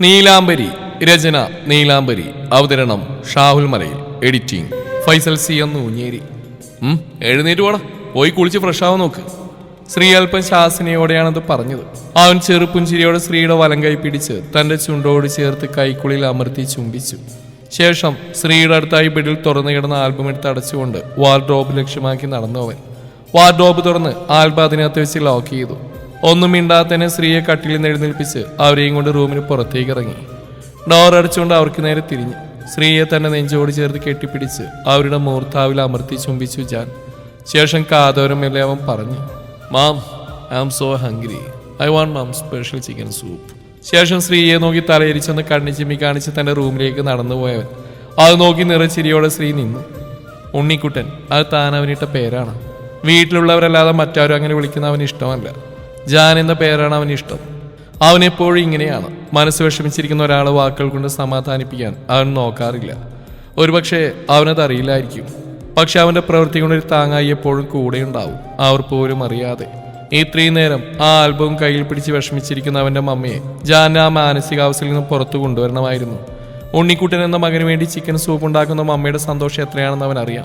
നീലാംബരി രചന നീലാംബരി. അവതരണം ഷാഹുൽ മലയിൽ. Editing Faisal C എന്ന് ഊഞ്ഞേരി എഴുന്നേറ്റ് പോടാ. പോയി കുളിച്ച് ഫ്രഷ് ആവാൻ നോക്ക്. ശ്രീ അല്പം ശാസനയോടെയാണത് പറഞ്ഞത്. അവൻ ചെറുപ്പുഞ്ചിരിയോടെ ശ്രീയുടെ വലം കൈ പിടിച്ച് തന്റെ ചുണ്ടോട് ചേർത്ത് കൈക്കുള്ളിൽ അമർത്തി ചുംബിച്ചു. ശേഷം ശ്രീയുടെ അടുത്തായി ബെഡിൽ തുറന്നു കിടന്ന ആൽബം എടുത്ത് അടച്ചുകൊണ്ട് വാർഡ്രോബ് ലക്ഷ്യമാക്കി നടന്നു അവൻ വാർഡ്രോബ് തുറന്ന് ആൽബം അതിനകത്ത് വെച്ച് ലോക്ക് ചെയ്തു. ഒന്നും മിണ്ടാത്തന്നെ സ്ത്രീയെ കട്ടിലിൽ നിന്ന് എഴുന്നേൽപ്പിച്ച് അവരെയും കൊണ്ട് റൂമിന് പുറത്തേക്ക് ഇറങ്ങി. ഡോർ അടിച്ചുകൊണ്ട് അവർക്ക് നേരെ തിരിഞ്ഞു. സ്ത്രീയെ തന്നെ നെഞ്ചോട് ചേർത്ത് കെട്ടിപ്പിടിച്ച് അവരുടെ മൂർത്താവിൽ അമർത്തി ചുംബിച്ചു ജാൻ. ശേഷം കാതോരമല്ലേ അവൻ പറഞ്ഞു ma'am I am so hungry. I want ma'am special chicken soup. ശേഷം സ്ത്രീയെ നോക്കി തലയിരിച്ചെന്ന് കണ്ണി ചിമ്മി കാണിച്ച് തന്റെ റൂമിലേക്ക് നടന്നു പോയവൻ. അത് നോക്കി നിറച്ചിരിയോടെ സ്ത്രീ നിന്നു. ഉണ്ണിക്കുട്ടൻ അത് താൻ അവനിട്ട പേരാണ്. വീട്ടിലുള്ളവരല്ലാതെ മറ്റാരും അങ്ങനെ വിളിക്കുന്ന അവന് ഇഷ്ടമല്ല. ജാൻ എന്ന പേരാണ് അവന് ഇഷ്ടം. അവൻ എപ്പോഴും ഇങ്ങനെയാണ്. മനസ്സ് വിഷമിച്ചിരിക്കുന്ന ഒരാളെ വാക്കുകൾ കൊണ്ട് സമാധാനിപ്പിക്കാൻ അവൻ നോക്കാറില്ല. ഒരുപക്ഷെ അവനത് അറിയില്ലായിരിക്കും. പക്ഷെ അവന്റെ പ്രവൃത്തി കൊണ്ടൊരു താങ്ങായി എപ്പോഴും കൂടെ ഉണ്ടാവും. അവർ പോലും അറിയാതെ. ഇത്രയും നേരം ആ ആൽബവും കയ്യിൽ പിടിച്ച് വിഷമിച്ചിരിക്കുന്ന അവന്റെ മമ്മയെ ജാൻ ആ മാനസികാവസ്ഥയിൽ നിന്ന് പുറത്തു കൊണ്ടുവരണമായിരുന്നു. ഉണ്ണിക്കുട്ടൻ എന്ന മകന് വേണ്ടി ചിക്കൻ സൂപ്പ് ഉണ്ടാക്കുന്ന മമ്മയുടെ സന്തോഷം എത്രയാണെന്ന് അവൻ അറിയാം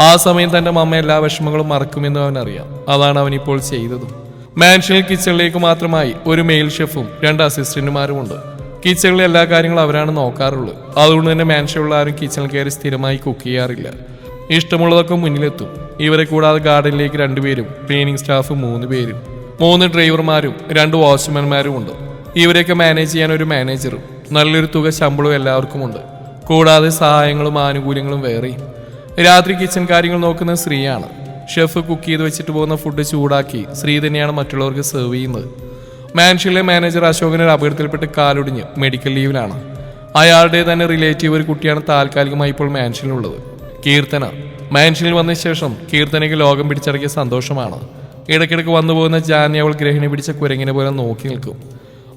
ആ സമയം തന്റെ മമ്മ എല്ലാ വിഷമങ്ങളും മറക്കുമെന്നും അവൻ അറിയാം അതാണ് അവൻ ഇപ്പോൾ ചെയ്തതും. മാൻഷനിൽ കിച്ചണിലേക്ക് മാത്രമായി ഒരു മെയിൽ ഷെഫും രണ്ട് അസിസ്റ്റന്റുമാരും ഉണ്ട് കിച്ചണിലെ എല്ലാ കാര്യങ്ങളും അവരാണ് നോക്കാറുള്ളത് അതുകൊണ്ട് തന്നെ മാൻഷനിലുള്ള ആരും കിച്ചണിൽ കയറി സ്ഥിരമായി കുക്ക് ചെയ്യാറില്ല. ഇഷ്ടമുള്ളതൊക്കെ മുന്നിലെത്തും. ഇവരെ കൂടാതെ ഗാർഡനിലേക്ക് രണ്ടുപേരും ക്ലീനിങ് സ്റ്റാഫ് മൂന്ന് പേരും മൂന്ന് ഡ്രൈവർമാരും രണ്ട് വാച്ച്മാൻമാരും ഉണ്ട് ഇവരെയൊക്കെ മാനേജ് ചെയ്യാൻ ഒരു മാനേജറും നല്ലൊരു തുക ശമ്പളവും എല്ലാവർക്കും ഉണ്ട് കൂടാതെ സഹായങ്ങളും ആനുകൂല്യങ്ങളും വേറെയും. രാത്രി കിച്ചൺ കാര്യങ്ങൾ നോക്കുന്ന സ്ത്രീയാണ്. ഷെഫ് കുക്ക് ചെയ്ത് വെച്ചിട്ട് പോകുന്ന ഫുഡ് ചൂടാക്കി. സ്ത്രീ തന്നെയാണ് മറ്റുള്ളവർക്ക് സെർവ് ചെയ്യുന്നത്. മാൻഷനിലെ മാനേജർ അശോകന് ഒരു അപകടത്തിൽപ്പെട്ട് കാലൊടിഞ്ഞ് മെഡിക്കൽ ലീവിലാണ് അയാളുടെ തന്നെ റിലേറ്റീവ് ഒരു കുട്ടിയാണ് താൽക്കാലികമായി ഇപ്പോൾ മാൻഷനിലുള്ളത് കീർത്തന. മാൻഷനിൽ വന്ന ശേഷം കീർത്തനയ്ക്ക് ലോകം പിടിച്ചടക്കിയ സന്തോഷമാണ്. ഇടയ്ക്കിടയ്ക്ക് വന്നു പോകുന്ന ജാനി അവൾ ഗ്രഹിണി പിടിച്ച കുരങ്ങിനെ പോലെ നോക്കി നിൽക്കും.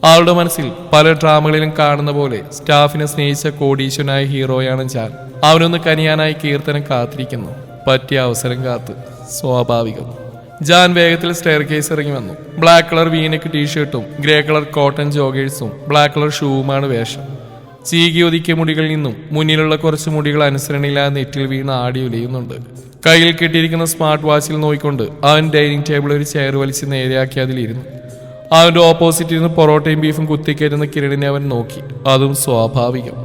അവളുടെ മനസ്സിൽ പല ഡ്രാമകളിലും കാണുന്ന പോലെ സ്റ്റാഫിനെ സ്നേഹിച്ച കോടീശ്വനായ ഹീറോയാണ് ജാൻ. അവനൊന്ന് കനിയാനായി കീർത്തനം കാത്തിരിക്കുന്നു. പറ്റിയ അവസരം കാത്ത്. സ്വാഭാവികം. ജാൻ വേഗത്തിൽ സ്റ്റെയർ കേസ് ഇറങ്ങി വന്നു. ബ്ലാക്ക് കളർ വീനക്ക് ടീഷർട്ടും ഗ്രേ കളർ കോട്ടൺ ജോഗേഴ്സും ബ്ലാക്ക് കളർ ഷൂവുമാണ് വേഷം. ചീകി ഒതുക്കിയ മുടികളിൽ നിന്നും മുന്നിലുള്ള കുറച്ച് മുടികൾ അനുസരണയില്ലാതെ നെറ്റിൽ വീണ് ആടി ഉലയുന്നുണ്ട് കയ്യിൽ കെട്ടിയിരിക്കുന്ന സ്മാർട്ട് വാച്ചിൽ നോക്കിക്കൊണ്ട് അവൻ ഡൈനിങ് ടേബിൾ ഒരു ചെയർ വലിച്ച് നേരെയാക്കി അതിലിരുന്നു അവന്റെ ഓപ്പോസിറ്റ് ഇരുന്ന് പൊറോട്ടയും ബീഫും കുത്തിക്കയറ്റുന്ന കിരണിനെ അവൻ നോക്കി. അതും സ്വാഭാവികം.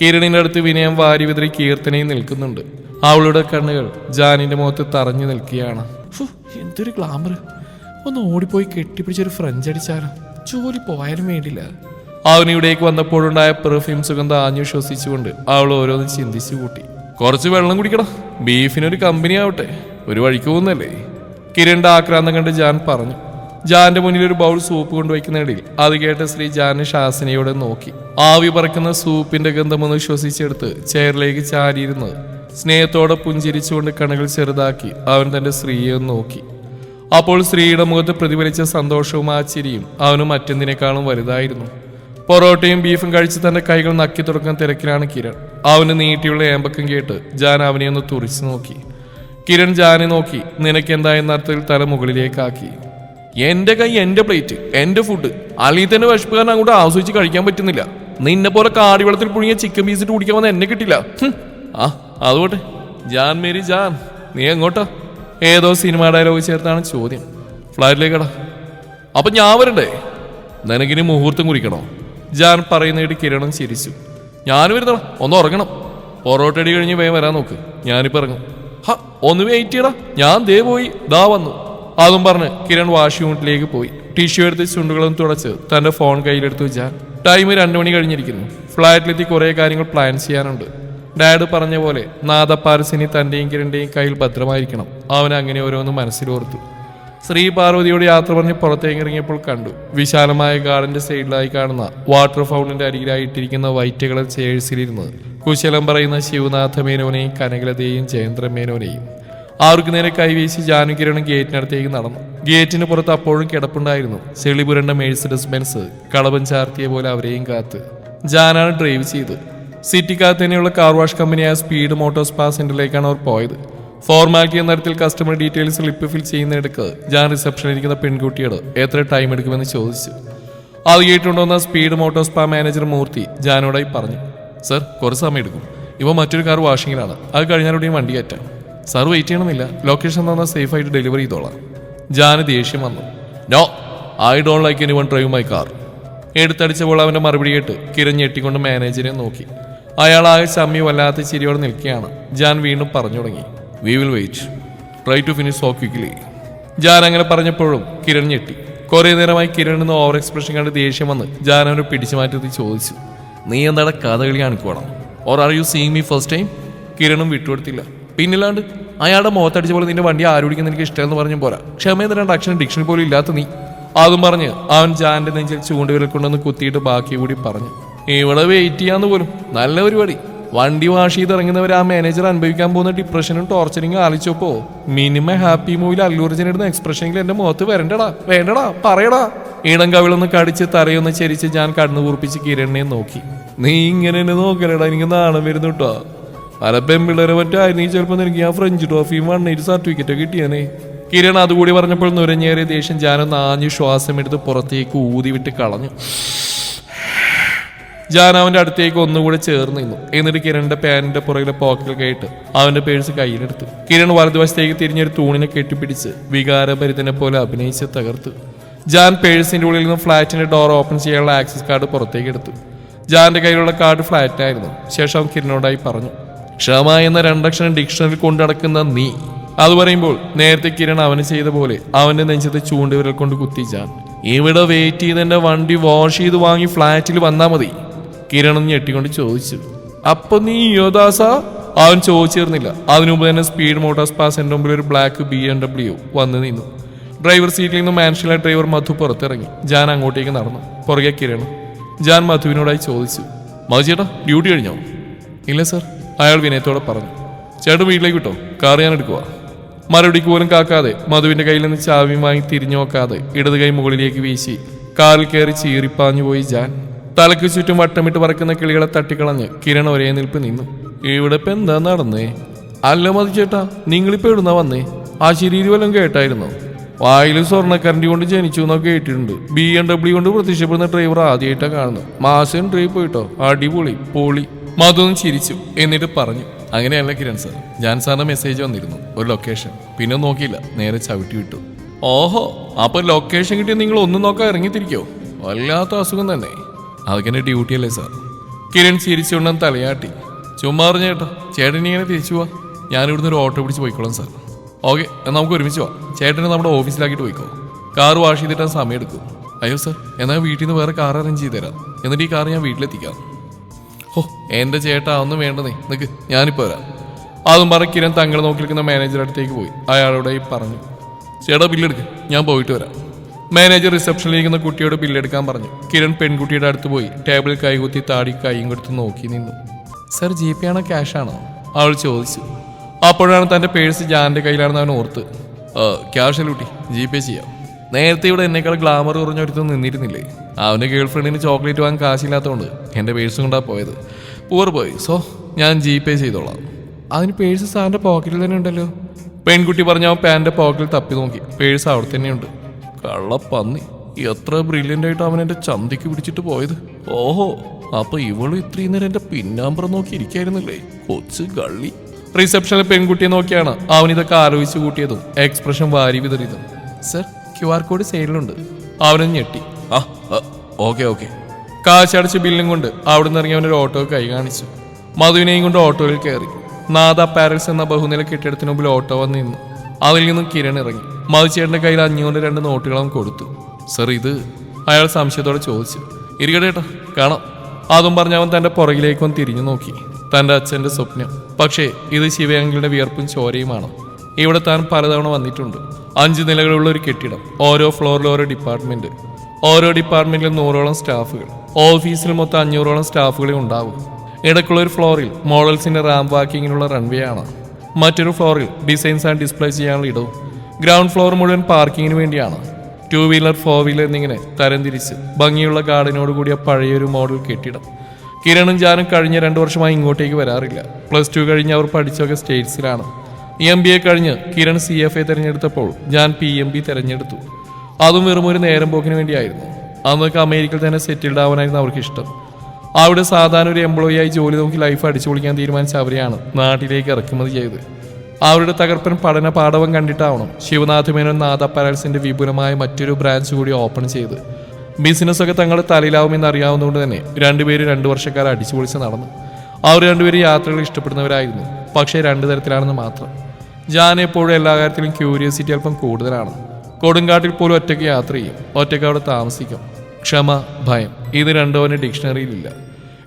കിരണിന്റെ അടുത്ത് വിനയം വാരി വിതറി കീർത്തനയും നിൽക്കുന്നുണ്ട്. അവളുടെ കണ്ണുകൾ ജാനിന്റെ മുഖത്ത് തറഞ്ഞു നിൽക്കുകയാണ്. എന്തൊരു ഗ്ലാമർ ഒന്ന് ഓടിപ്പോയി കെട്ടിപ്പിടിച്ചൊരു ഫ്രഞ്ച് അടിച്ചാലോ? ജോലി പോയാലും വേണ്ടില്ല. അവനിവിടേക്ക് വന്നപ്പോഴുണ്ടായ പെർഫ്യൂം സുഗന്ധം ആഞ്ഞു ശ്വസിച്ചുകൊണ്ട് അവൾ ഓരോന്ന് ചിന്തിച്ചു കൂട്ടി. കുറച്ച് വെള്ളം കുടിക്കണം ബീഫിനൊരു കമ്പനി ആവട്ടെ. ഒരു വഴിക്ക് പോകുന്നല്ലേ? കിരണ്ട ആക്രാന്തം കണ്ട് ജാൻ പറഞ്ഞു. ജാന്റെ മുന്നിൽ ഒരു ബൗൾ സൂപ്പ് കൊണ്ടുവയ്ക്കുന്നിടയിൽ അത് കേട്ട സ്ത്രീ ജാൻ ശാസനയോടെ നോക്കി. ആവി പറക്കുന്ന സൂപ്പിന്റെ ഗന്ധമൊന്ന് ശ്വസിച്ചെടുത്ത് ചെയറിലേക്ക് ചാരിയിരുന്ന് സ്നേഹത്തോടെ പുഞ്ചിരിച്ചുകൊണ്ട് കണകൾ ചെറുതാക്കി അവൻ തന്റെ സ്ത്രീയെ നോക്കി. അപ്പോൾ സ്ത്രീയുടെ മുഖത്ത് പ്രതിഫലിച്ച സന്തോഷവും ആ ചിരിയും അവന് മറ്റെന്തിനേക്കാളും വലുതായിരുന്നു. പൊറോട്ടയും ബീഫും കഴിച്ച് തന്റെ കൈകൾ നക്കി തുറക്കാൻ തിരക്കിലാണ് കിരൺ. അവന് നീട്ടിയുള്ള ഏമ്പക്കം കേട്ട് ജാൻ അവനെ ഒന്ന് തുറിച്ചു നോക്കി. കിരൺ ജാനെ നോക്കി നിനക്കെന്താ? എന്തായെന്ന അർത്ഥത്തിൽ തല മുകളിലേക്കാക്കി. എന്റെ കൈ എന്റെ പ്ലേറ്റ് എന്റെ ഫുഡ് അല്ലെങ്കിൽ തന്നെ വിഷപ്പുകാരൻ അങ്ങോട്ട് ആസ്വദിച്ച് കഴിക്കാൻ പറ്റുന്നില്ല. നിന്നെ പോലെ കാടിവെള്ളത്തിൽ പുഴുങ്ങിയ ചിക്കൻ പീസിട്ട് കുടിക്കാൻ വന്ന എന്നെ കിട്ടില്ല. ആ അതുകൊട്ടെ ജാൻ മേരി ജാൻ. നീ എങ്ങോട്ടാ? ഏതോ സിനിമ ഡയലോഗ് ചേർത്താണ് ചോദ്യം. ഫ്ലാറ്റിലേക്കടാ. അപ്പൊ ഞാൻ വരണ്ടേ? നിനക്കിനി മുഹൂർത്തം കുറിക്കണോ? ജാൻ പറയുന്നതായിട്ട് കിരണം ചിരിച്ചു. ഞാൻ വരുന്നടാ ഒന്ന് ഉറങ്ങണം. പൊറോട്ടടി കഴിഞ്ഞ് വേഗം വരാൻ നോക്ക്. ഞാനിപ്പോ ഇറങ്ങും. ഹ ഒന്ന് വെയിറ്റ് ചെയ്യടാ. ഞാൻ ദേ പോയി. ദാ വന്നു. അതും പറഞ്ഞ് കിരൺ വാഷ് യൂണിറ്റിലേക്ക് പോയി. ടിഷ്യൂ എടുത്ത് ചുണ്ടുകളും തുടച്ച് തന്റെ ഫോൺ കയ്യിലെടുത്തു ജാൻ ടൈം രണ്ടു മണി കഴിഞ്ഞിരിക്കുന്നു. ഫ്ലാറ്റിലെത്തി കുറേ കാര്യങ്ങൾ പ്ലാൻ ചെയ്യാനുണ്ട്. ഡാഡ് പറഞ്ഞ പോലെ നാദപ്പാരസിനി തന്റെയും കിരണിന്റെയും കയ്യിൽ ഭദ്രമായിരിക്കണം. അവൻ അങ്ങനെ ഓരോന്ന് മനസ്സിലോർത്തു. ശ്രീ പാർവതിയോട് യാത്ര പറഞ്ഞ് പുറത്തേക്ക് ഇറങ്ങിയപ്പോൾ കണ്ടു. വിശാലമായ ഗാർഡന്റെ സൈഡിലായി കാണുന്ന വാട്ടർ ഫൗണ്ടിന്റെ അരികിലായി ഇട്ടിരിക്കുന്ന വൈറ്റ് കളർ കുശലം പറയുന്ന ശിവനാഥ മേനോനെയും കനകലതയെയും ജയേന്ദ്ര മേനോനെയും ആർക്ക് നേരെ കൈവീശി ജാനുകിരണം ഗേറ്റിനടുത്തേക്ക് നടന്നു. ഗേറ്റിന് പുറത്ത് അപ്പോഴും കിടപ്പുണ്ടായിരുന്നു. ചെളിപുരണ്ട മേഴ്സിഡസ് ബെൻസ് കളവൻ ചാർത്തിയ പോലെ അവരെയും കാത്ത്. ജാനാണ് ഡ്രൈവ് ചെയ്ത്. സിറ്റിക്കകത്ത് തന്നെയുള്ള കാർ വാഷ് കമ്പനിയായ സ്പീഡ് മോട്ടോർസ് സ്പാ സെന്ററിലേക്കാണ് അവർ പോയത്. ഫോർമാലിറ്റി എന്ന തരത്തിൽ കസ്റ്റമർ ഡീറ്റെയിൽസ് സ്ലിപ്പ് ഫിൽ ചെയ്യുന്നിടക്ക് ജാൻ റിസപ്ഷനിൽ ഇരിക്കുന്ന പെൺകുട്ടിയോട് എത്ര ടൈം എടുക്കുമെന്ന് ചോദിച്ചു. അത് കേട്ടുകൊണ്ടുവന്ന speed motor spa manager Murthy ജാനോടായി പറഞ്ഞു. സർ കുറച്ച് സമയം എടുക്കും. ഇവ മറ്റൊരു കാർ വാഷിങ്ങിലാണ്. അത് കഴിഞ്ഞാലുടേയും വണ്ടി കയറ്റാം. സാർ വെയിറ്റ് ചെയ്യണമെന്നില്ല. ലൊക്കേഷൻ തന്നാൽ സേഫ് ആയിട്ട് ഡെലിവറി ചെയ്തോളാം. ജാന് ദേഷ്യം വന്നു. No I don't like anyone drive my car എടുത്തടിച്ചപ്പോൾ അവന്റെ മറുപടി കേട്ട് കിരൺ ഞെട്ടിക്കൊണ്ട് മാനേജരെ നോക്കി. അയാൾ ആകെ ചമ്മി വല്ലാത്ത ചിരിയോടെ നിൽക്കുകയാണ്. ജാൻ വീണ്ടും പറഞ്ഞു തുടങ്ങി. We will wait try to finish so quickly Jan അങ്ങനെ പറഞ്ഞപ്പോഴും കിരൺ ഞെട്ടി. കുറേ നേരമായി കിരൺ നിന്ന് ഓവർ എക്സ്പ്രഷൻ കണ്ട് ദേഷ്യം വന്ന് ജാൻ അവനെ പിടിച്ചു മാറ്റി ചോദിച്ചു. നീ എന്താണ് Kathakali കാണിക്കുവാണോ? Or are you seeing me first time കിരണും വിട്ടുകൊടുത്തില്ല. പിന്നില്ലാണ്ട് അയാളുടെ മുഖത്തടിച്ച പോലെ നിന്റെ വണ്ടി ആരോടിക്കുന്ന എനിക്ക് ഇഷ്ടമെന്ന് പറഞ്ഞു പോരാ. ക്ഷമയെന്ന് രണ്ട് അക്ഷരം ഡിക്ഷണറി പോലും ഇല്ലാത്ത നീ. അതും പറഞ്ഞ് അവൻ ചാന്റെ നെഞ്ചിൽ ചൂണ്ടുവിരൽ കൊണ്ടൊന്ന് കുത്തിയിട്ട് ബാക്കി കൂടി പറഞ്ഞു. ഇവിടെ വെയിറ്റ് ചെയ്യാന്ന് പോലും. നല്ല പരിപാടി. വണ്ടി വാഷ് ചെയ്ത് ഇറങ്ങുന്നവർ ആ മാനേജർ അനുഭവിക്കാൻ പോകുന്ന ഡിപ്രഷനും ടോർച്ചറിങ്ങും ആലോചിച്ചപ്പോ മിനിമം ഹാപ്പി മൂവിൽ അല്ലൂർജൻ ഇടുന്ന എക്സ്പ്രഷനെങ്കിലും എന്റെ മുഖത്ത് വരണ്ടടാ വേണ്ടടാ പറയടാ. ഇടം കവിളൊന്ന് കടിച്ച് തറയൊന്ന് ചരിച്ച് ഞാൻ കണ്ണു കൂർപ്പിച്ച് കിരണിനെ നോക്കി. നീ ഇങ്ങനെ നോക്കലടാ എനിക്ക് നാണം വരുന്നു കേട്ടോ പല മറ്റായിരുന്നു നീ ചിലപ്പോൾ എനിക്ക് ആ ഫ്രഞ്ച് ട്രോഫിയും വൺ എയ്റ്റ് സർട്ടിഫിക്കറ്റ് കിട്ടിയാനേ. കിരൺ അതുകൂടി പറഞ്ഞപ്പോൾ നുരഞ്ഞേറിയ ദേഷ്യം ജാനൊന്ന് ആഞ്ഞു ശ്വാസം എടുത്ത് പുറത്തേക്ക് ഊതി വിട്ട് കളഞ്ഞു. ജാൻ അവന്റെ അടുത്തേക്ക് ഒന്നുകൂടെ ചേർന്ന് നിന്നു. എന്നിട്ട് കിരണിന്റെ പാൻറിന്റെ പുറകിലെ പോക്കറ്റിൽ കയറ്റ് അവന്റെ പേഴ്സ് കയ്യിലെടുത്തു. കിരൺ വലതുവശത്തേക്ക് തിരിഞ്ഞൊരു തൂണിനെ കെട്ടിപ്പിടിച്ച് വികാരഭരിതനെ പോലെ അഭിനയിച്ച് തകർത്തു. ജാൻ പേഴ്സിന്റെ ഉള്ളിൽ നിന്ന് ഫ്ലാറ്റിന്റെ ഡോർ ഓപ്പൺ ചെയ്യാനുള്ള ആക്സസ് കാർഡ് പുറത്തേക്ക് എടുത്തു. ജാന്റെ കയ്യിലുള്ള കാർഡ് ഫ്ലാറ്റ് ആയിരുന്നു. ശേഷം അവൻ കിരണിനോടായി പറഞ്ഞു ക്ഷമ എന്ന രണ്ടക്ഷരം ഡിക്ഷണറി കൊണ്ടു നടക്കുന്ന നീ. അത് പറയുമ്പോൾ നേരത്തെ കിരൺ അവന് ചെയ്ത പോലെ അവന്റെ നെഞ്ചത്ത് ചൂണ്ടുവിരൽ കൊണ്ട് കുത്തിച്ചാൻ ഇവിടെ വെയിറ്റ് ചെയ്ത് എന്റെ വണ്ടി വാഷ് ചെയ്ത് വാങ്ങി ഫ്ലാറ്റിൽ വന്നാ മതി? കിരണം ഞെട്ടിക്കൊണ്ട് ചോദിച്ചു. അപ്പൊ നീ യോദാസ അവൻ ചോദിച്ചിരുന്നില്ല. അതിനു മുമ്പ് തന്നെ സ്പീഡ് മോട്ടോർസ് പാസിന്റെ മുമ്പിൽ ഒരു ബ്ലാക്ക് ബി എം ഡബ്ല്യു വന്ന് നിന്നു. ഡ്രൈവർ സീറ്റിൽ നിന്ന് മാൻഷനിലെ ഡ്രൈവർ മധു പുറത്തിറങ്ങി. ജാൻ അങ്ങോട്ടേക്ക് നടന്നു. പുറകെ കിരണം ജാൻ മധുവിനോടായി ചോദിച്ചു. മധു ചേട്ടാ ഡ്യൂട്ടി കഴിഞ്ഞോ? ഇല്ല സർ അയാൾ വിനയത്തോടെ പറഞ്ഞു ചേട്ടൻ വീട്ടിലേക്ക് വിട്ടോ? കാർ ഞാൻ എടുക്കുക മറുപടിക്ക് പോലും കാക്കാതെ മധുവിന്റെ കയ്യിൽ നിന്ന് ചാവി വാങ്ങി തിരിഞ്ഞു നോക്കാതെ ഇടത് കൈ മുകളിലേക്ക് വീശി കാറിൽ കയറി ചീറിപ്പാഞ്ഞു പോയി ജാൻ. തലയ്ക്ക് ചുറ്റും വട്ടമിട്ട് പറക്കുന്ന കിളികളെ തട്ടിക്കളഞ്ഞ് കിരൺ ഒരേ നിൽപ്പ് നിന്നു. ഇവിടെ ഇപ്പൊ എന്താ നടന്നേ? അല്ല മതി ചേട്ടാ നിങ്ങളിപ്പോ എവിടുന്നാ വന്നേ? ആ ശരീരം വല്ലതും കേട്ടായിരുന്നോ? വായിൽ സ്വർണക്കരണ്ടി കൊണ്ട് ജനിച്ചു എന്നൊക്കെ കേട്ടിട്ടുണ്ട്. ബി എം ഡബ്ല്യു കൊണ്ട് പ്രത്യക്ഷപ്പെടുന്ന ഡ്രൈവർ ആദ്യമായിട്ടാണ് കാണുന്നത്. മാസം ഡ്രൈവ് പോയിട്ടോ? അടിപൊളി പൊളി. മധുവും ചിരിച്ചു എന്നിട്ട് പറഞ്ഞു അങ്ങനെയല്ല കിരൺ സർ ഞാൻ സാറിന് മെസ്സേജ് വന്നിരുന്നു ഒരു ലൊക്കേഷൻ പിന്നെ നോക്കിയില്ല നേരെ ചവിട്ടി വിട്ടു. ഓഹോ അപ്പൊ ലൊക്കേഷൻ കിട്ടിയ നിങ്ങൾ ഒന്നും നോക്കാൻ ഇറങ്ങിത്തിരിക്കോ? വല്ലാത്ത അസുഖം തന്നെ. അതൊക്കെ ഡ്യൂട്ടി അല്ലേ സാർ? കിരൺ ചിരിച്ചുകൊണ്ടും തലയാട്ടി. ചുമ്മാ ചേട്ടാ ചേട്ടൻ ഇങ്ങനെ തിരിച്ചു പോവാ. ഞാനിവിടുന്ന് ഒരു ഓട്ടോ പിടിച്ച് പോയിക്കോളാം സാർ. ഓക്കെ നമുക്ക് ഒരുമിച്ച് പോവാം. ചേട്ടനെ നമ്മുടെ ഓഫീസിലാക്കിട്ട് പോയിക്കോ. കാർ വാഷ് ചെയ്തിട്ടാൻ സമയം എടുക്കും അയ്യോ സർ എന്നാൽ വീട്ടിൽ നിന്ന് വേറെ കാർ അറേഞ്ച് ചെയ്ത് തരാം എന്നിട്ട് ഈ കാർ ഞാൻ വീട്ടിലെത്തിക്കാം. ഓ ചേട്ടാ ഒന്നും വേണ്ടതേ നിക്ക് ഞാനിപ്പോ വരാം. അതും പറ കിരൺ തങ്ങൾ നോക്കി നിൽക്കുന്ന മാനേജർ അടുത്തേക്ക് പോയി. അയാളോട് പറഞ്ഞു ചേട്ടാ ബില്ലെടുക്ക് ഞാൻ പോയിട്ട് വരാം. മാനേജർ റിസപ്ഷനിലിരിക്കുന്ന കുട്ടിയോട് ബില്ലെടുക്കാൻ പറഞ്ഞു. കിരൺ പെൺകുട്ടിയുടെ അടുത്ത് പോയി ടേബിളിൽ കൈകുത്തി താടി കൈയും കൊടുത്ത് നോക്കി നിന്നു. സർ ജി പേ ആണോ ക്യാഷ് ആണോ? അവൾ ചോദിച്ചു. അപ്പോഴാണ് തന്റെ പേഴ്സ് ജാന്റെ കയ്യിലാണെന്ന് അവൻ ഓർത്ത്. ക്യാഷ് അല്ലൂട്ടി ജി പേ ചെയ്യാം. നേരത്തെ ഇവിടെ എന്നേക്കാൾ ഗ്ലാമർ കുറഞ്ഞ ഒരുത്ത് നിന്നിരുന്നില്ലേ? അവന്റെ ഗേൾ ഫ്രണ്ടിന് ചോക്ലേറ്റ് വാങ്ങാൻ കാശില്ലാത്തതുകൊണ്ട് എന്റെ പേഴ്സും കൊണ്ടാ പോയത്. പൂർ പോയി. സോ ഞാൻ ജി പേ ചെയ്തോളാം. അതിന് പേഴ്സ് സാറിന്റെ പോക്കറ്റിൽ തന്നെ ഉണ്ടല്ലോ. പെൺകുട്ടി പറഞ്ഞ അവൻ പാന്റെ പോക്കറ്റിൽ തപ്പി നോക്കി. പേഴ്സ് അവിടെ തന്നെയുണ്ട് കള്ളപ്പന്നി എത്ര ബ്രില്യന്റ് ആയിട്ട് അവൻ എന്റെ ചന്തിക്ക് പിടിച്ചിട്ട് പോയത്. ഓഹോ അപ്പോൾ ഇവൾ ഇത്രയും നേരം എന്റെ പിന്നാമ്പറം നോക്കി ഇരിക്കായിരുന്നില്ലേ? കൊച്ച് കള്ളി. റിസപ്ഷനിൽ പെൺകുട്ടിയെ നോക്കിയാണ് അവൻ ഇതൊക്കെ ആലോചിച്ച് കൂട്ടിയതും എക്സ്പ്രഷൻ വാരി വിതറിയതും. സർ ക്യു ആർ കോഡ് സൈഡിലുണ്ട്. അവനും ഞെട്ടി. ആ ഓക്കെ ഓക്കെ. കാശടച്ച് ബില്ലും കൊണ്ട് അവിടെ നിന്ന് ഇറങ്ങിയവനൊരു ഓട്ടോ കൈ കാണിച്ചു. മധുവിനെയും കൊണ്ട് ഓട്ടോയിൽ കയറി. നാദ പാരൽസ് എന്ന ബഹുനില കെട്ടിടത്തിന് മുമ്പിൽ ഓട്ടോ വന്ന് നിന്നു. അതിൽ നിന്നും കിരൺ ഇറങ്ങി. മധുചേട്ടന്റെ കയ്യിൽ അഞ്ഞൂറ് രണ്ട് നോട്ടുകളും കൊടുത്തു. സർ ഇത് അയാൾ സംശയത്തോടെ ചോദിച്ചു. ഇരിക്കടേട്ടാ കാണാം. അതും പറഞ്ഞ് അവൻ തന്റെ പുറകിലേക്ക് വന്ന് തിരിഞ്ഞു നോക്കി. തന്റെ അച്ഛന്റെ സ്വപ്നം. പക്ഷേ ഇത് ശിവയങ്കിളുടെ വിയർപ്പും ചോരയുമാണ്. ഇവിടെ താൻ പലതവണ വന്നിട്ടുണ്ട്. അഞ്ച് നിലകളുള്ള ഒരു കെട്ടിടം. ഓരോ ഫ്ലോറിലും ഓരോ ഡിപ്പാർട്ട്മെന്റ്. ഓരോ ഡിപ്പാർട്ട്മെന്റിലും നൂറോളം സ്റ്റാഫുകൾ ഓഫീസിൽ മൊത്തം അഞ്ഞൂറോളം സ്റ്റാഫുകളെ ഉണ്ടാവും. ഇടയ്ക്കുള്ള ഒരു ഫ്ലോറിൽ മോഡൽസിന്റെ റാം വാക്കിങ്ങിനുള്ള റൺവേ ആണ്. മറ്റൊരു ഫ്ലോറിൽ ഡിസൈൻസ് ആൻഡ് ഡിസ്പ്ലേ ചെയ്യാനുള്ള ഇടവും ഗ്രൗണ്ട് ഫ്ലോർ മുഴുവൻ പാർക്കിങ്ങിന് വേണ്ടിയാണ്. ടൂ വീലർ ഫോർ വീലർ എന്നിങ്ങനെ തരംതിരിച്ച് ഭംഗിയുള്ള ഗാർഡനോട് കൂടിയ പഴയൊരു മോഡൽ കെട്ടിടം. കിരണും ജാനും കഴിഞ്ഞ രണ്ടു വർഷമായി ഇങ്ങോട്ടേക്ക് വരാറില്ല. പ്ലസ് ടു കഴിഞ്ഞ് അവർ പഠിച്ചൊക്കെ സ്റ്റേറ്റ്സിലാണ്. എം ബി എ കഴിഞ്ഞ് കിരൺ സി എഫ് എ തിരഞ്ഞെടുത്തപ്പോൾ ഞാൻ പി എം ബി തിരഞ്ഞെടുത്തു. അതും വെറും ഒരു നേരം പോക്കിന് വേണ്ടിയായിരുന്നു. അന്നൊക്കെ അമേരിക്കയിൽ തന്നെ സെറ്റിൽഡ് ആവാനായിരുന്നു അവർക്ക് ഇഷ്ടം അവിടെ സാധാരണ ഒരു എംപ്ലോയി ആയി ജോലി നോക്കി ലൈഫ് അടിച്ചു പൊളിക്കാൻ തീരുമാനിച്ച അവരെയാണ് നാട്ടിലേക്ക് ഇറക്കുമതി ചെയ്തത്. അവരുടെ തകർപ്പൻ പഠന പാഠവും കണ്ടിട്ടാവണം ശിവനാഥ് മേനോൻ നാഥ പാരൽസിന്റെ വിപുലമായ മറ്റൊരു ബ്രാഞ്ച് കൂടി ഓപ്പൺ ചെയ്ത്. ബിസിനസ്സൊക്കെ തങ്ങളുടെ തലയിലാവുമെന്ന് അറിയാവുന്നതുകൊണ്ട് തന്നെ രണ്ടുപേരും രണ്ടു വർഷക്കാർ അടിച്ചു പൊളിച്ച് നടന്നു. അവർ രണ്ടുപേരും യാത്രകൾ ഇഷ്ടപ്പെടുന്നവരായിരുന്നു പക്ഷേ രണ്ടു തരത്തിലാണെന്ന് മാത്രം. ജാൻ എപ്പോഴും എല്ലാ കാര്യത്തിലും ക്യൂരിയോസിറ്റി അല്പം കൂടുതലാണ്. കൊടുങ്കാട്ടിൽ പോലും ഒറ്റയ്ക്ക് യാത്ര ചെയ്യും. ഒറ്റയ്ക്ക് അവിടെ താമസിക്കും. ക്ഷമ ഭയം. ഇത് രണ്ടും അവന്റെ ഡിക്ഷണറിയിലില്ല.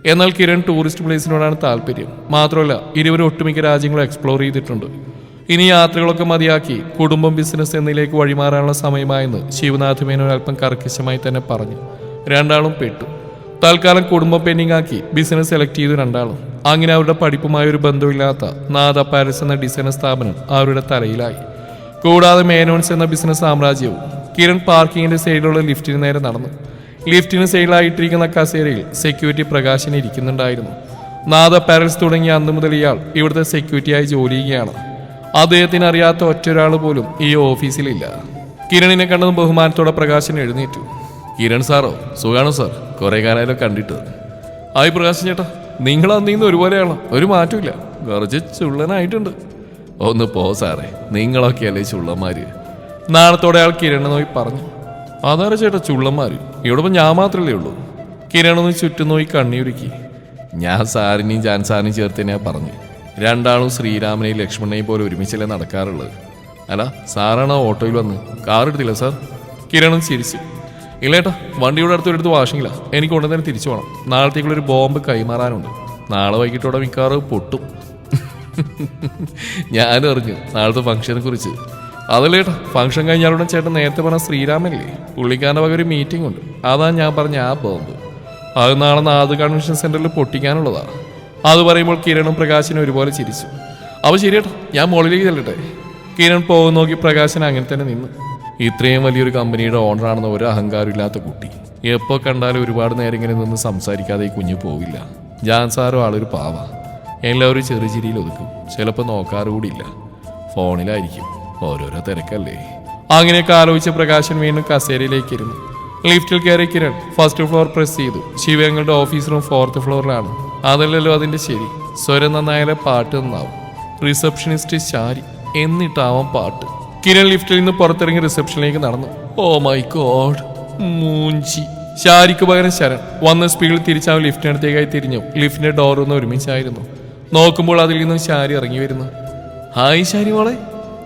എന്നാൽ കിരൺ ടൂറിസ്റ്റ് പ്ലേസിനോടാണ് താല്പര്യം. മാത്രമല്ല ഇരുവരും ഒട്ടുമിക്ക രാജ്യങ്ങളും എക്സ്പ്ലോർ ചെയ്തിട്ടുണ്ട്. ഇനി യാത്രകളൊക്കെ മതിയാക്കി കുടുംബം ബിസിനസ് എന്നിലേക്ക് വഴിമാറാനുള്ള സമയമായെന്ന് ശിവനാഥ് മേനോൻ അല്പം കർക്കശമായി തന്നെ പറഞ്ഞു. രണ്ടാളും പെട്ടു. തൽക്കാലം കുടുംബം പെൻഡിംഗ് ആക്കി ബിസിനസ് സെലക്ട് ചെയ്തു രണ്ടാളും. അങ്ങനെ അവരുടെ പഠിപ്പുമായ ഒരു ബന്ധമില്ലാത്ത നാദ പാരസ് എന്ന ഡിസൈനർ സ്ഥാപനം അവരുടെ തലയിലായി. കൂടാതെ മേനോൺസ് എന്ന ബിസിനസ് സാമ്രാജ്യവും കിരൺ പാർക്കിങ്ങിന്റെ സൈഡിലുള്ള ലിഫ്റ്റിന് നേരെ നടന്നു. ലിഫ്റ്റിന് സൈഡിലായിട്ടിരിക്കുന്ന കസേരയിൽ സെക്യൂരിറ്റി പ്രകാശൻ ഇരിക്കുന്നുണ്ടായിരുന്നു. നാദ പാരൽസ് തുടങ്ങിയ അന്ന് മുതൽ ഇയാൾ ഇവിടുത്തെ സെക്യൂരിറ്റിയായി ജോലി ചെയ്യുകയാണ്. അദ്ദേഹത്തിന് അറിയാത്ത ഒറ്റൊരാൾ പോലും ഈ ഓഫീസിലില്ല കിരണിനെ കണ്ടതും ബഹുമാനത്തോടെ പ്രകാശൻ എഴുന്നേറ്റു. കിരൺ സാറോ സുഖാണോ സാർ? കുറെ കാലമായാലും കണ്ടിട്ട്. ആയി പ്രകാശൻ ചേട്ടാ നിങ്ങൾ അന്നീന്ന് ഒരുപോലെയാണോ? ഒരു മാറ്റമില്ല കുറച്ച് ചുള്ളനായിട്ടുണ്ട്. ഒന്ന് പോ സാറേ. നിങ്ങളൊക്കെയല്ലേ ചുള്ളന്മാര്? നാളത്തോടെ ആൾ കിരണ് നോയി പറഞ്ഞു. അതാരാ ചേട്ടാ ചുള്ളന്മാര്? ഇവിടെ ഞാൻ മാത്രമല്ലേ ഉള്ളൂ. കിരണൊന്ന് ചുറ്റും നോയി കണ്ണിയുരുക്കി. ഞാൻ സാറിനെയും ജാൻ സാറിനെയും ചേർത്ത് തന്നെയാ പറഞ്ഞു. രണ്ടാളും ശ്രീരാമനെയും ലക്ഷ്മണനെയും പോലെ ഒരുമിച്ചല്ലേ നടക്കാറുള്ളത്. അല്ല സാറാണ് ഓട്ടോയിൽ വന്ന് കാർ എടുത്തില്ല സാർ? കിരണൻ ചിരിച്ചു. ഇല്ലേട്ടാ വണ്ടിയുടെ അടുത്ത് എടുത്ത് വാഷിങ്ങില്ല എനിക്ക് ഉടനെ തന്നെ തിരിച്ചു പോകണം നാളത്തേക്കുള്ളൊരു ബോംബ് കൈമാറാനുണ്ട്. നാളെ വൈകിട്ടോടെ മിക്കാറ് പൊട്ടും. ഞാനും അറിഞ്ഞു നാളത്തെ ഫംഗ്ഷനെ കുറിച്ച് അതല്ലേട്ടാ ഫംഗ്ഷൻ കഴിഞ്ഞാലുടൻ ചേട്ടൻ നേരത്തെ പറഞ്ഞ ശ്രീരാമല്ലേ പുള്ളിക്കാരന്റെ വക ഒരു മീറ്റിംഗ് ഉണ്ട്. അതാ ഞാൻ പറഞ്ഞ ആ ബോംബ്. അത് നാളെ നാദ് കൺവെൻഷൻ സെന്ററിൽ പൊട്ടിക്കാനുള്ളതാണ് അത് പറയുമ്പോൾ കിരണും പ്രകാശിനും ഒരുപോലെ ചിരിച്ചു. അവ ശരിയേട്ടാ ഞാൻ മുകളിലേക്ക് ചെല്ലട്ടെ. കിരൺ പോകുന്ന നോക്കി പ്രകാശൻ അങ്ങനെ തന്നെ നിന്നു. ഇത്രയും വലിയൊരു കമ്പനിയുടെ ഓണറാണെന്ന ഒരു അഹങ്കാരമില്ലാത്ത കുട്ടി. എപ്പോൾ കണ്ടാലും ഒരുപാട് നേരം ഇങ്ങനെ നിന്ന് സംസാരിക്കാതെ ഈ കുഞ്ഞ് പോവില്ല. ജാൻ സാറും ആളൊരു പാവ. എല്ലാവരും ചെറിയ ചിരിയിൽ ഒതുക്കും. ചിലപ്പോൾ നോക്കാറ് കൂടിയില്ല ഫോണിലായിരിക്കും. ഓരോരോ തിരക്കല്ലേ. അങ്ങനെയൊക്കെ ആലോചിച്ച പ്രകാശൻ വീണ്ടും കസേരയിലേക്ക് ഇരുന്നു ലിഫ്റ്റിൽ കയറി കിരൺ ഫസ്റ്റ് ഫ്ലോർ പ്രസ് ചെയ്തു. ശിവങ്ങളുടെ ഓഫീസ് റൂം ഫോർത്ത് ഫ്ലോറിലാണ്. അതല്ലല്ലോ അതിന്റെ ശരി. സ്വരം നന്നായാലേ പാട്ട് നന്നാവും. റിസപ്ഷനിസ്റ്റ് ശാരി എന്നിട്ടാവാം പാട്ട്. കിരൺ ലിഫ്റ്റിൽ നിന്ന് പുറത്തിറങ്ങി റിസപ്ഷനിലേക്ക് നടന്നു. Oh my God. മൂഞ്ചി. ശാരിക്ക് പകരം ശരൺ വന്ന സ്പീഡിൽ തിരിച്ചാവും ലിഫ്റ്റിനടുത്തേക്കായി തിരിഞ്ഞു. ലിഫ്റ്റിന്റെ ഡോർ ഒന്ന് ഒരുമിച്ചായിരുന്നു. നോക്കുമ്പോൾ അതിൽ നിന്നും ശാരി ഇറങ്ങി വരുന്നു. ഹായ് ശാരി മോളെ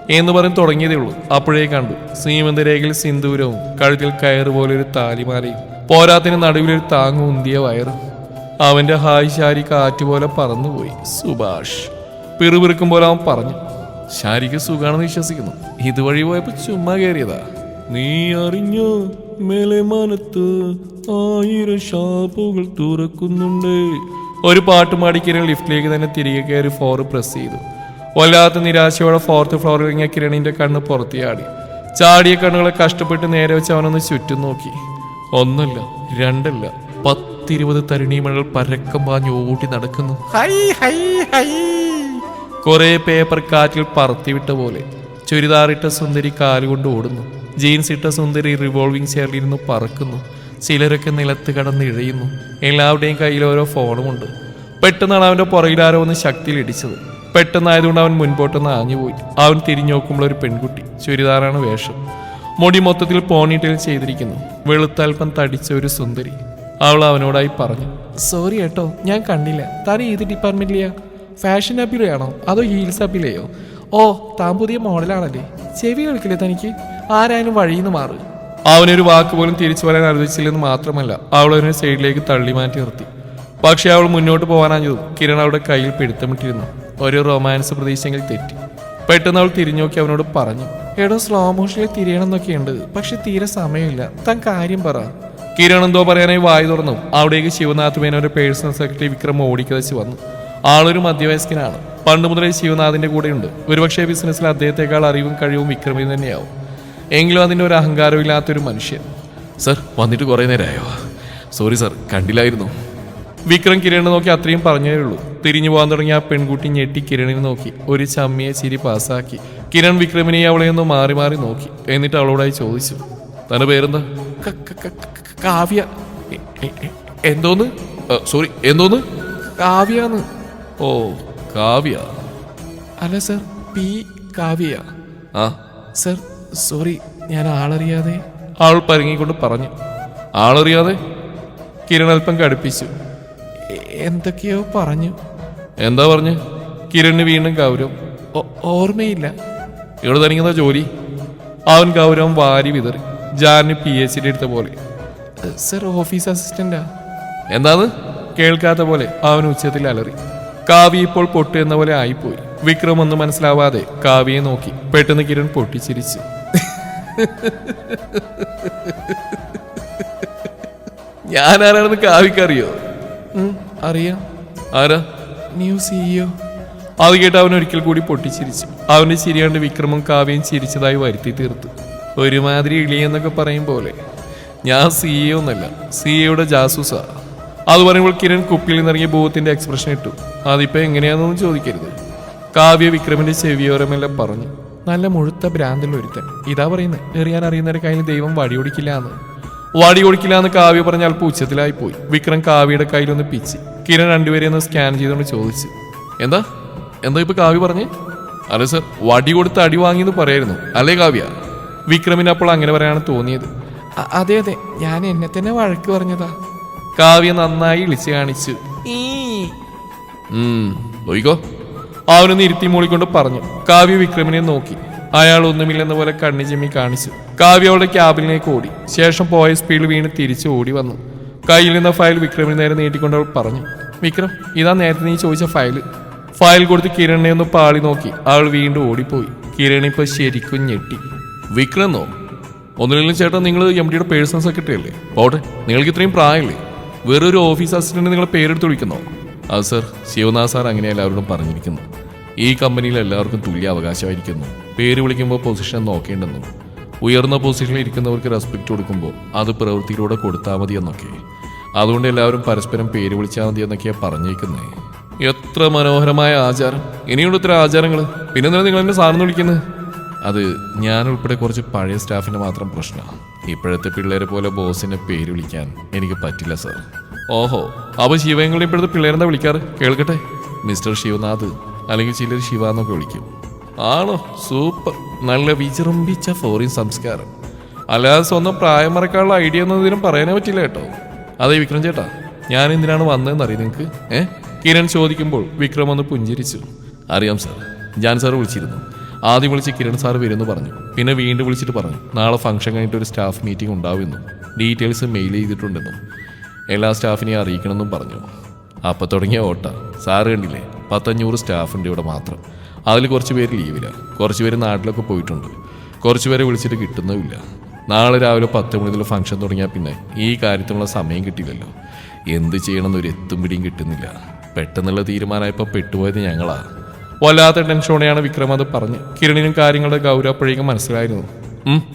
എന്ന് പറഞ്ഞ് തുടങ്ങിയതേ ഉള്ളൂ. അപ്പോഴേ കണ്ടു സീമന്തരേഖയിൽ സിന്ദൂരവും കഴുത്തിൽ കയറ് പോലെ ഒരു താലിമാലയും പോരാത്തിന് നടുവിലൊരു താങ്ങ് ഉന്തിയ വയറും. അവന്റെ ഹായ് ശാരി കാറ്റുപോലെ പറന്നുപോയി. സുഭാഷ് പിറുപിറുക്കും പോലെ അവൻ പറഞ്ഞു ശാരിക്ക് സുഖാണെന്ന് വിശ്വസിക്കുന്നു. ഇതുവഴി പോയപ്പോ ചുമ്മാ കയറിയതാ നീ അറിഞ്ഞോ മേലെ മനത്ത് ആയിരം ഷാപ്പുകൾ തുറക്കുന്നുണ്ട്. ഒരു പാട്ട് മാടിക്കിരൺ ലിഫ്റ്റിലേക്ക് തന്നെ തിരികെ കയറി ഫോർ പ്രസ് ചെയ്തു. വല്ലാത്ത നിരാശയോടെ ഫോർത്ത് ഫ്ലോറിൽ ഇറങ്ങിയ കിരണിന്റെ കണ്ണ് പുറത്തിയാടി ചാടിയ കണ്ണുകളെ കഷ്ടപ്പെട്ട് നേരെ വെച്ച് അവനൊന്ന് ചുറ്റും നോക്കി. ഒന്നല്ല രണ്ടല്ല പത്തിരുപത് തരുണീമകൾ പരക്കം പാഞ്ഞ് ഓടി നടക്കുന്നു. കുറെ പേപ്പർ കാറ്റിൽ പറത്തിവിട്ട പോലെ ചുരിദാറിട്ട സുന്ദരി കാലുകൊണ്ട് ഓടുന്നു. ജീൻസ് ഇട്ട സുന്ദരി റിവോൾവിംഗ് ചെയറിലിരുന്ന് പറക്കുന്നു. ചിലരൊക്കെ നിലത്ത് കടന്ന് ഇഴയുന്നു. എല്ലാവരുടെയും കയ്യിൽ ഓരോ ഫോണുമുണ്ട് പെട്ടെന്നാണ് അവന്റെ പുറകിലാരോ ഒന്ന് ശക്തിയിൽ ഇടിച്ചത് പെട്ടെന്നായതുകൊണ്ട് അവൻ മുൻപോട്ടൊന്ന് ആഞ്ഞുപോയി അവൻ തിരിഞ്ഞു നോക്കുമ്പോൾ ഒരു പെൺകുട്ടി ചുരിദാറാണ് വേഷം. മുടി മൊത്തത്തിൽ പോണിട്ടിൽ ചെയ്തിരിക്കുന്നു. വെളുത്തൽപ്പം തടിച്ച ഒരു സുന്ദരി. അവൾ അവനോടായി പറഞ്ഞു സോറി കേട്ടോ ഞാൻ കണ്ടില്ല. താൻ ഏത് ഡിപ്പാർട്ട്മെന്റിലെയാ ഫാഷൻ അപ്പിലെയാണോ അതോ ഹീൽസ് അപ്പിലെയോ ഓ താൻ പുതിയ മോഡലാണല്ലേ. ചെവി കേൾക്കില്ലേ തനിക്ക്? ആരായാലും വഴിയിൽ നിന്ന് മാറ്. അവനൊരു വാക്ക് പോലും തിരിച്ചു പറയാൻ അനുവദിച്ചില്ലെന്ന് മാത്രമല്ല അവൾ അവനെ സൈഡിലേക്ക് തള്ളി മാറ്റി നിർത്തി. പക്ഷേ അവൾ മുന്നോട്ട് പോകാനാഞ്ഞതും കിരൺ അവളുടെ കയ്യിൽ പിടുത്തമിട്ടിരുന്നു. ഒരു റൊമാൻസ് പ്രതീക്ഷയെങ്കിൽ തെറ്റി. പെട്ടെന്ന് അവൾ തിരിഞ്ഞു നോക്കി അവനോട് പറഞ്ഞു എടോ സ്ലോ മോഷനിൽ തിരിയണം എന്നൊക്കെയുണ്ട് പക്ഷെ തീരെ സമയമില്ല. താൻ കാര്യം പറ. കിരൺ എന്തോ പറയാനായി വായി തുറന്നു. അവിടേക്ക് ശിവനാഥ് മേനോന്റെ പേഴ്സണൽ സെക്രട്ടറി വിക്രം ഓടിക്കതച്ച് വന്നു. ആളൊരു മധ്യവയസ്കനാണ് പണ്ട് മുതലേ ശിവനാഥിന്റെ കൂടെയുണ്ട്. ഒരുപക്ഷെ ബിസിനസ്സിൽ അദ്ദേഹത്തെക്കാൾ അറിവും കഴിവും വിക്രമിന് തന്നെയാവും. എങ്കിലും അതിന്റെ ഒരു അഹങ്കാരം ഇല്ലാത്തൊരു മനുഷ്യൻ. സർ വന്നിട്ട് കുറേ നേരമായോ? സോറി സർ കണ്ടില്ലായിരുന്നു. വിക്രം കിരണിനെ നോക്കി അത്രയും പറഞ്ഞേ ഉള്ളൂ. തിരിഞ്ഞു പോകാൻ തുടങ്ങിയ ആ പെൺകുട്ടി ഞെട്ടി കിരണിനെ നോക്കി. ഒരു ചമ്മിയെ ചിരി പാസ്സാക്കി. കിരൺ വിക്രമിനെ അവളെ ഒന്ന് മാറി മാറി നോക്കി. എന്നിട്ട് അവളോടായി ചോദിച്ചു. തന്റെ പേരെന്താ? കാവ്യ. എന്തോന്ന്? സോറി എന്തോന്ന്? കാവ്യാന്ന്. ഓ കാവ്യ. അല്ല സർ പി കാവ്യ. ആ? സർ സോറി ഞാൻ ആളറിയാതെ. ആൾ പരങ്ങിക്കൊണ്ട് പറഞ്ഞു. ആളറിയാതെ? കിരൺ അല്പം കടുപ്പിച്ചു. എന്തൊക്കെയോ പറഞ്ഞു. എന്താ പറഞ്ഞു? കിരണിന് വീണ്ടും ഗൗരവം. ഓർമ്മയില്ല. ഇവിടെ തനിക്കുന്ന ജോലി? അവൻ ഗൗരവം വാരി വിതറി. ജാനിന് പി എച്ച് ഡി എടുത്ത പോലെ. സർ ഓഫീസ് അസിസ്റ്റന്റാ? എന്താന്ന് കേൾക്കാത്ത പോലെ അവൻ ഉച്ചത്തിൽ അലറി. കാവ്യ ഇപ്പോൾ പൊട്ടു എന്ന പോലെ ആയിപ്പോയി. വിക്രം ഒന്നും മനസ്സിലാവാതെ കാവ്യയെ നോക്കി. പെട്ടെന്ന് കിരൺ പൊട്ടിച്ചിരിച്ചു. ഞാൻ ആരാണെന്ന് കാവിക്കറിയോ അറിയാം. ആരാ? ന്യൂ സിഇഒ അത് കേട്ട് അവൻ ഒരിക്കൽ കൂടി പൊട്ടിച്ചിരിച്ചു. അവന്റെ ചിരിയാണ്ട് വിക്രമം കാവ്യം ചിരിച്ചതായി വരുത്തി തീർത്തു. ഒരുമാതിരി ഇളിയെന്നൊക്കെ പറയും പോലെ. ഞാൻ സിഇഒ എന്നല്ല സിഇഒയുടെ ജാസൂസാ. അത് പറയുമ്പോൾ കിരൺ കുപ്പിയിൽ നിന്നിറങ്ങിയ ഭൂത്തിന്റെ എക്സ്പ്രഷൻ ഇട്ടു. അതിപ്പോ എങ്ങനെയാണെന്നൊന്നും ചോദിക്കരുത്. കാവ്യ വിക്രമിന്റെ ചെവിയോരമെല്ലാം പറഞ്ഞു. നല്ല മുഴുത്ത ഭ്രാന്തുള്ള ഒരുത്തൻ ഇതാ പറയുന്നത് എറിയാൻ അറിയുന്നവരെ കയ്യിൽ ദൈവം വടിയൊടിക്കില്ല എന്ന്. വടി കൊടുക്കില്ല എന്ന് കാവ്യ പറഞ്ഞ അല്പം ഉച്ചത്തിലായി പോയി. വിക്രം കാവ്യയുടെ കയ്യിലൊന്ന് പിച്ച്. കിരൺ രണ്ടുപേരെ ഒന്ന് സ്കാൻ ചെയ്തുകൊണ്ട് ചോദിച്ചു എന്താ? എന്താ ഇപ്പൊ കാവ്യ പറഞ്ഞേ? അല്ല സർ വടി കൊടുത്ത് അടി വാങ്ങിയെന്ന് പറയായിരുന്നു. അല്ലേ കാവ്യ? വിക്രമിന് അപ്പോൾ അങ്ങനെ പറയാനാണ് തോന്നിയത്. "അ- അതെ അതെ ഞാൻ എന്നെ തന്നെ വഴക്ക് പറഞ്ഞതാ. കാവ്യ നന്നായി ഇളിച്ചു കാണിച്ചു ഈ പോയിക്കോ. അവനൊന്ന് ഇരുത്തി മൂളിക്കൊണ്ട് പറഞ്ഞു കാവ്യ വിക്രമിനെ നോക്കി. അയാൾ ഒന്നുമില്ലെന്ന പോലെ കണ്ണി ചെമ്മി കാണിച്ചു. കാവ്യ അവളുടെ ക്യാബിനിലേക്ക് ഓടി. ശേഷം പോയ സ്പീഡിൽ വീണ് തിരിച്ചു ഓടി വന്നു. കയ്യിൽ നിന്ന ഫയൽ വിക്രമിന് നേരെ നീട്ടിക്കൊണ്ട് അവൾ പറഞ്ഞു വിക്രം ഇതാ നേരത്തെ നീ ചോദിച്ച ഫയൽ ഫയൽ കൊടുത്ത് കിരണിനെ ഒന്ന് പാളി നോക്കി. അവൾ വീണ്ടും ഓടിപ്പോയി. കിരൺ ഇപ്പൊ ശരിക്കും ഞെട്ടി. വിക്രന്നോ ഒന്നുമില്ലെങ്കിലും ചേട്ടൻ നിങ്ങൾ എം ഡിയുടെ പേഴ്സണൽ സെക്രട്ടറി അല്ലേ? പോട്ടെ നിങ്ങൾക്ക് ഇത്രയും പ്രായമില്ലേ? വേറൊരു ഓഫീസ് അസിസ്റ്റന്റ് നിങ്ങളെ പേരെടുത്ത് വിളിക്കുന്നോ? അത് സർ ശിവനാഥ് സാർ അങ്ങനെ എല്ലാവരോടും പറഞ്ഞിരിക്കുന്നു ഈ കമ്പനിയിൽ എല്ലാവർക്കും തുല്യ അവകാശമായിരിക്കുന്നു. പേര് വിളിക്കുമ്പോൾ പൊസിഷൻ നോക്കേണ്ടെന്നും ഉയർന്ന പൊസിഷനിൽ ഇരിക്കുന്നവർക്ക് റെസ്പെക്ട് കൊടുക്കുമ്പോൾ അത് പ്രവൃത്തിയിലൂടെ കൊടുത്താൽ മതി എന്നൊക്കെ. അതുകൊണ്ട് എല്ലാവരും പരസ്പരം പേര് വിളിച്ചാൽ മതി എന്നൊക്കെയാണ് പറഞ്ഞേക്കുന്നേ. എത്ര മനോഹരമായ ആചാരം. ഇനിയുള്ള ഇത്ര ആചാരങ്ങൾ പിന്നെ തന്നെ നിങ്ങൾ എന്നെ സാറിന് വിളിക്കുന്നത്? അത് ഞാൻ ഉൾപ്പെടെ കുറച്ച് പഴയ സ്റ്റാഫിന്റെ മാത്രം പ്രശ്നമാണ് ഇപ്പോഴത്തെ പിള്ളേരെ പോലെ ബോസിനെ പേര് വിളിക്കാൻ എനിക്ക് പറ്റില്ല സർ. ഓഹോ അപ്പൊ ശിവങ്ങളും ഇപ്പോഴത്തെ പിള്ളേരെന്താ വിളിക്കാറ്? കേൾക്കട്ടെ. മിസ്റ്റർ ശിവനാഥ് അല്ലെങ്കിൽ ചിലർ ശിവ എന്നൊക്കെ വിളിക്കും. ആണോ? സൂപ്പർ. നല്ല വിജൃംഭിച്ച ഫോറിൻ സംസ്കാരം. അല്ലാതെ സ്വന്തം പ്രായം മറക്കാനുള്ള ഐഡിയ ഒന്നും ഇതിനും പറയാനേ പറ്റില്ല കേട്ടോ. അതെ വിക്രം ചേട്ടാ. ഞാൻ എന്തിനാണ് വന്നതെന്ന് അറിയാം നിങ്ങൾക്ക് ഏ? കിരൺ ചോദിക്കുമ്പോൾ വിക്രം ഒന്ന് പുഞ്ചിരിച്ചു. അറിയാം സാർ. ഞാൻ സാർ വിളിച്ചിരുന്നു. ആദ്യം വിളിച്ച് കിരൺ സാർ വരുമെന്ന് പറഞ്ഞു. പിന്നെ വീണ്ടും വിളിച്ചിട്ട് പറഞ്ഞു. നാളെ ഫംഗ്ഷൻ കഴിഞ്ഞിട്ട് ഒരു സ്റ്റാഫ് മീറ്റിംഗ് ഉണ്ടാവുമെന്നും. ഡീറ്റെയിൽസ് മെയിൽ ചെയ്തിട്ടുണ്ടെന്നും. എല്ലാ സ്റ്റാഫിനെയും അറിയിക്കണമെന്നും പറഞ്ഞു. അപ്പം തുടങ്ങിയ ഓട്ട. സാറ് കണ്ടില്ലേ? പത്തഞ്ഞൂറ് സ്റ്റാഫുണ്ട് ഇവിടെ മാത്രം. അതിൽ കുറച്ച് പേര് ലീവില്ല കുറച്ച് പേര് നാട്ടിലൊക്കെ പോയിട്ടുണ്ട്. കുറച്ച് പേരെ വിളിച്ചിട്ട് കിട്ടുന്നുമില്ല. നാളെ രാവിലെ പത്ത് മണി മുതൽ ഫംഗ്ഷൻ തുടങ്ങിയാൽ പിന്നെ ഈ കാര്യത്തിനുള്ള സമയം കിട്ടിയില്ലല്ലോ. എന്ത് ചെയ്യണമെന്ന് ഒരു എത്തും പിടിയും കിട്ടുന്നില്ല. പെട്ടെന്നുള്ള തീരുമാനമായപ്പോൾ പെട്ടുപോയത് ഞങ്ങളാ. വല്ലാത്ത ടെൻഷനോടെയാണ് വിക്രം അത് പറഞ്ഞ്. കിരണിനും കാര്യങ്ങളുടെ ഗൗരവപ്പോഴേക്കും മനസ്സിലായിരുന്നു.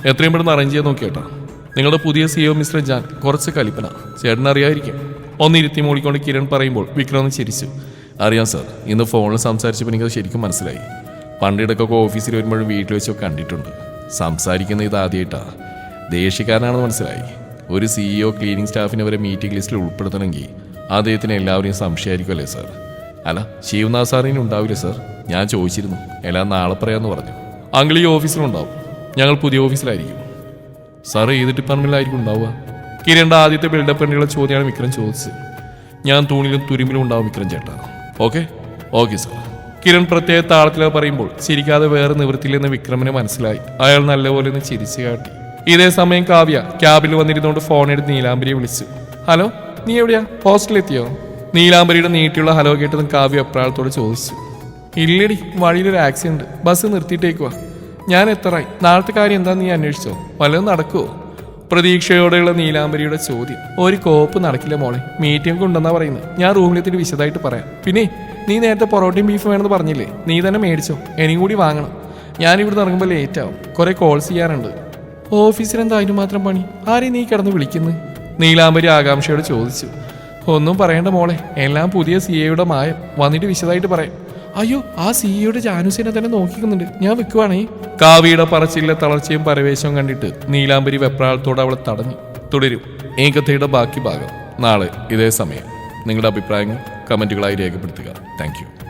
എത്രയും പെട്ടെന്ന് അറേഞ്ച് ചെയ്യാൻ നോക്കിയേട്ടാ. നിങ്ങളുടെ പുതിയ സിഒ മിസ്റ്റർ ജാൻ കുറച്ച് കലിപ്പന. ചേട്ടൻ അറിയായിരിക്കും. ഒന്നിരുത്തി മൂടിക്കൊണ്ട് കിരൺ പറയുമ്പോൾ വിക്രം ചിരിച്ചു. അറിയാം സാർ ഇന്ന് ഫോണിൽ സംസാരിച്ചപ്പോൾ എനിക്കത് ശരിക്കും മനസ്സിലായി. പണ്ടിടക്കൊക്കെ ഓഫീസിൽ വരുമ്പോഴും വീട്ടിൽ വെച്ചൊക്കെ കണ്ടിട്ടുണ്ട്. സംസാരിക്കുന്ന ഇത് ആദ്യമായിട്ടാണ് ദേഷ്യക്കാരനാണെന്ന് മനസ്സിലായി. ഒരു സിഇഒ ക്ലീനിങ് സ്റ്റാഫിനെ വരെ മീറ്റിംഗ് ലിസ്റ്റിൽ ഉൾപ്പെടുത്തണമെങ്കിൽ അദ്ദേഹത്തിന് എല്ലാവരെയും സംശയമായിരിക്കുമല്ലേ സാർ? അല്ല ശിവനാഥ് സാറിന് ഉണ്ടാവില്ല സാർ? ഞാൻ ചോദിച്ചിരുന്നു. എല്ലാം നാളെ പറയാമെന്ന് പറഞ്ഞു. അങ്കിൾ ഈ ഓഫീസിലുണ്ടാവും. ഞങ്ങൾ പുതിയ ഓഫീസിലായിരിക്കും. സാർ ഏത് ഡിപ്പാർട്ട്മെന്റിലായിരിക്കും ഉണ്ടാവുക? കിരേണ്ട ആദ്യത്തെ ബിൽഡപ്പ് എന്നുള്ള ചോദ്യമാണ് വിക്രം ചോദിച്ചത്. ഞാൻ തൂണിലും തുരുമ്പിലും ഉണ്ടാവും വിക്രം ചേട്ടാ. ഓക്കെ ഓക്കെ സാർ കിരൺ പ്രത്യേക താളത്തിൽ പറയുമ്പോൾ ചിരിക്കാതെ വേറെ നിവൃത്തിയില്ലെന്ന് വിക്രമിന് മനസ്സിലായി. അയാൾ നല്ലപോലെ ഒന്ന് ചിരിച്ചു കാട്ടി. ഇതേ സമയം കാവ്യ ക്യാബിൽ വന്നിരുന്നുകൊണ്ട് ഫോൺ എടുത്ത് നീലാംബരിയെ വിളിച്ചു. ഹലോ നീ എവിടെയാ? ഹോസ്റ്റലിലെത്തിയോ നീലാംബരിയുടെ നീട്ടിയുള്ള ഹലോ കേട്ടതും കാവ്യ അപ്രാളത്തോട് ചോദിച്ചു. ഇല്ലടി വഴിയിലൊരു ആക്സിഡന്റ് ബസ് നിർത്തിയിട്ടേക്കുവാ. ഞാൻ എത്രയായി? നാളത്തെ കാര്യം എന്താന്ന് നീ അന്വേഷിച്ചോ? വല്ലതും നടക്കുമോ പ്രതീക്ഷയോടെയുള്ള നീലാംബരിയുടെ ചോദ്യം. ഒരു കോപ്പ് നടക്കില്ല മോളെ. മീറ്റിംഗ് ഉണ്ടെന്നാ പറയുന്നത്. ഞാൻ റൂമിലെത്തിട്ട് വിശദമായിട്ട് പറയാം. പിന്നെ നീ നേരത്തെ പൊറോട്ടയും ബീഫും വേണമെന്ന് പറഞ്ഞില്ലേ? നീ തന്നെ മേടിച്ചോ. എനിക്കും കൂടി വാങ്ങണം. ഇവിടുന്ന് ഇറങ്ങുമ്പോൾ ലേറ്റ് ആവും. കുറെ കോൾസ് ചെയ്യാറുണ്ട് ഓഫീസിലെന്താ അതിന് മാത്രം പണി? ആരെയും നീ കിടന്ന് വിളിക്കുന്നു? നീലാംബരി ആകാംക്ഷയോട് ചോദിച്ചു. ഒന്നും പറയണ്ട മോളെ. എല്ലാം പുതിയ സി എയുടെ മായം. വന്നിട്ട് വിശദമായിട്ട് പറയാം. അയ്യോ ആ സിഇയുടെ ജാനുസിനെ തന്നെ നോക്കിക്കുന്നുണ്ട്. ഞാൻ വെക്കുവാണേ. കാവിയുടെ പറച്ചിലെ തളർച്ചയും പരവേശവും കണ്ടിട്ട് നീലാംബരി വെപ്രാളത്തോടെ അവളെ തടഞ്ഞു. തുടരും. ഈ കഥയുടെ ബാക്കി ഭാഗം. നാളെ ഇതേ സമയം. നിങ്ങളുടെ അഭിപ്രായങ്ങൾ കമന്റുകളായി രേഖപ്പെടുത്തുക. താങ്ക്